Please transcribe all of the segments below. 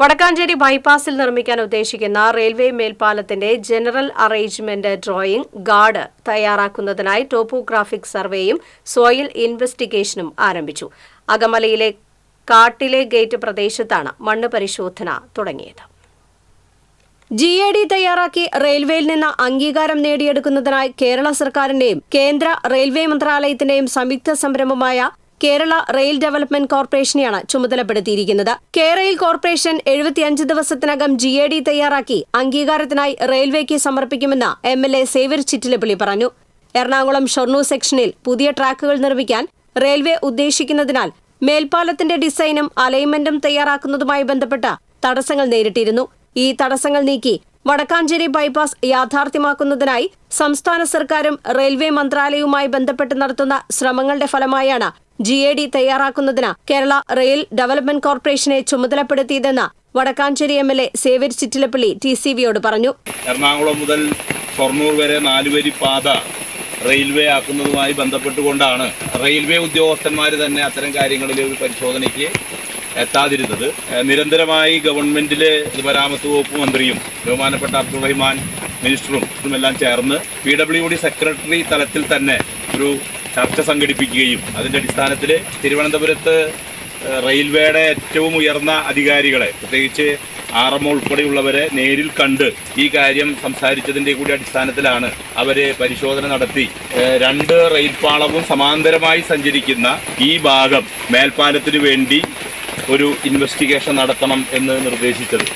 വടക്കാഞ്ചേരി ബൈപ്പാസിൽ നിർമ്മിക്കാൻ ഉദ്ദേശിക്കുന്ന റെയിൽവേ മേൽപ്പാലത്തിന്റെ ജനറൽ അറേഞ്ച്മെന്റ് ഡ്രോയിംഗ് ഗാർഡ് തയ്യാറാക്കുന്നതിനായി ടോപ്പോഗ്രാഫിക് സർവേയും സോയിൽ ഇൻവെസ്റ്റിഗേഷനും ആരംഭിച്ചു. അകമലയിലെ കാട്ടിലെ ഗേറ്റ് പ്രദേശത്താണ് മണ്ണ് പരിശോധന തുടങ്ങിയത്. ജി എ ഡി തയ്യാറാക്കി റെയിൽവേയിൽ നിന്ന് അംഗീകാരം നേടിയെടുക്കുന്നതിനായി കേരള സർക്കാരിന്റെയും കേന്ദ്ര റെയിൽവേ മന്ത്രാലയത്തിന്റെയും സംയുക്ത സംരംഭമായ കേരള റെയിൽ ഡെവലപ്മെന്റ് കോർപ്പറേഷനെയാണ് ചുമതലപ്പെടുത്തിയിരിക്കുന്നത്. കെ റെയിൽ കോർപ്പറേഷൻ എഴുപത്തിയഞ്ച് ദിവസത്തിനകം ജി എ ഡി തയ്യാറാക്കി അംഗീകാരത്തിനായി റെയിൽവേക്ക് സമർപ്പിക്കുമെന്ന് M L A Xavier Chittilappally പറഞ്ഞു. എറണാകുളം ഷൊർണൂർ സെക്ഷനിൽ പുതിയ ട്രാക്കുകൾ നിർമ്മിക്കാൻ റെയിൽവേ ഉദ്ദേശിക്കുന്നതിനാൽ മേൽപ്പാലത്തിന്റെ ഡിസൈനും അലൈൻമെന്റും തയ്യാറാക്കുന്നതുമായി ബന്ധപ്പെട്ട തടസ്സങ്ങൾ നേരിട്ടിരുന്നു. ഈ തടസ്സങ്ങൾ നീക്കി വടക്കാഞ്ചേരി ബൈപ്പാസ് യാഥാർത്ഥ്യമാക്കുന്നതിനായി സംസ്ഥാന സർക്കാരും റെയിൽവേ മന്ത്രാലയവുമായി ബന്ധപ്പെട്ട് നടത്തുന്ന ശ്രമങ്ങളുടെ ഫലമായാണ് ജി എ ഡി തയ്യാറാക്കുന്നതിന് കേരള റെയിൽ ഡെവലപ്മെന്റ് കോർപ്പറേഷനെ ചുമതലപ്പെടുത്തിയതെന്ന് Vadakkanchery M L A Xavier Chittilappally T C വിയോട് പറഞ്ഞു. എറണാകുളം മുതൽ ഷൊർണൂർ വരെ നാലുവരി പാത റെയിൽവേ ആക്കുന്നതുമായി ബന്ധപ്പെട്ടുകൊണ്ടാണ് റെയിൽവേ ഉദ്യോഗസ്ഥന്മാർ തന്നെ അത്തരം കാര്യങ്ങളിൽ ഒരു പരിശോധനയ്ക്ക് എത്താതിരുന്നത്. നിരന്തരമായി ഗവൺമെന്റിലെ പൊതുമരാമത്ത് വകുപ്പ് മന്ത്രിയും ബഹുമാനപ്പെട്ട അബ്ദുൾ റഹ്മാൻ മിനിസ്റ്ററും എല്ലാം ചേർന്ന് പി ഡബ്ല്യു ഡി സെക്രട്ടറി തലത്തിൽ തന്നെ ഒരു ചർച്ച സംഘടിപ്പിക്കുകയും അതിന്റെ അടിസ്ഥാനത്തിൽ തിരുവനന്തപുരത്ത് റെയിൽവേയുടെ ഏറ്റവും ഉയർന്ന അധികാരികളെ പ്രത്യേകിച്ച് ആർ എം ഉൾപ്പെടെയുള്ളവരെ നേരിൽ കണ്ട് ഈ കാര്യം സംസാരിച്ചതിന്റെ കൂടി അടിസ്ഥാനത്തിലാണ് അവർ പരിശോധന നടത്തി. രണ്ട് റെയിൽപാളവും സമാന്തരമായി സഞ്ചരിക്കുന്ന ഈ ഭാഗം മേൽപ്പാലത്തിനു വേണ്ടി ഒരു ഇൻവെസ്റ്റിഗേഷൻ നടത്തണം എന്ന് നിർദ്ദേശിച്ചത്.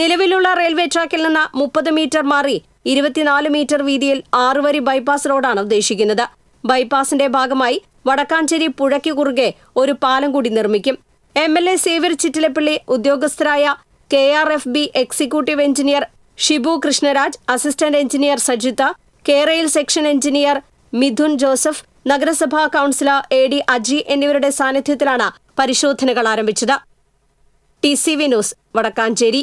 നിലവിലുള്ള റെയിൽവേ ട്രാക്കിൽ നിന്ന് മുപ്പത് മീറ്റർ മാറി ഇരുപത്തിനാല് മീറ്റർ വീതിയിൽ ആറുവരി ബൈപ്പാസ് റോഡാണ് ഉദ്ദേശിക്കുന്നത്. ബൈപ്പാസിന്റെ ഭാഗമായി വടക്കാഞ്ചേരി പുഴയ്ക്ക് കുറുകെ ഒരു പാലം കൂടി നിർമ്മിക്കും. M L A Xavier Chittilappally ഉദ്യോഗസ്ഥരായ K R F B executive engineer Shibu Krishnaraj assistant engineer Sajitha K section engineer Mithun Joseph നഗരസഭാ കൌൺസിലർ എ ഡി അജി എന്നിവരുടെ സാന്നിധ്യത്തിലാണ് പരിശോധനകൾ ആരംഭിച്ചത്. T C V news Vadakkanchery.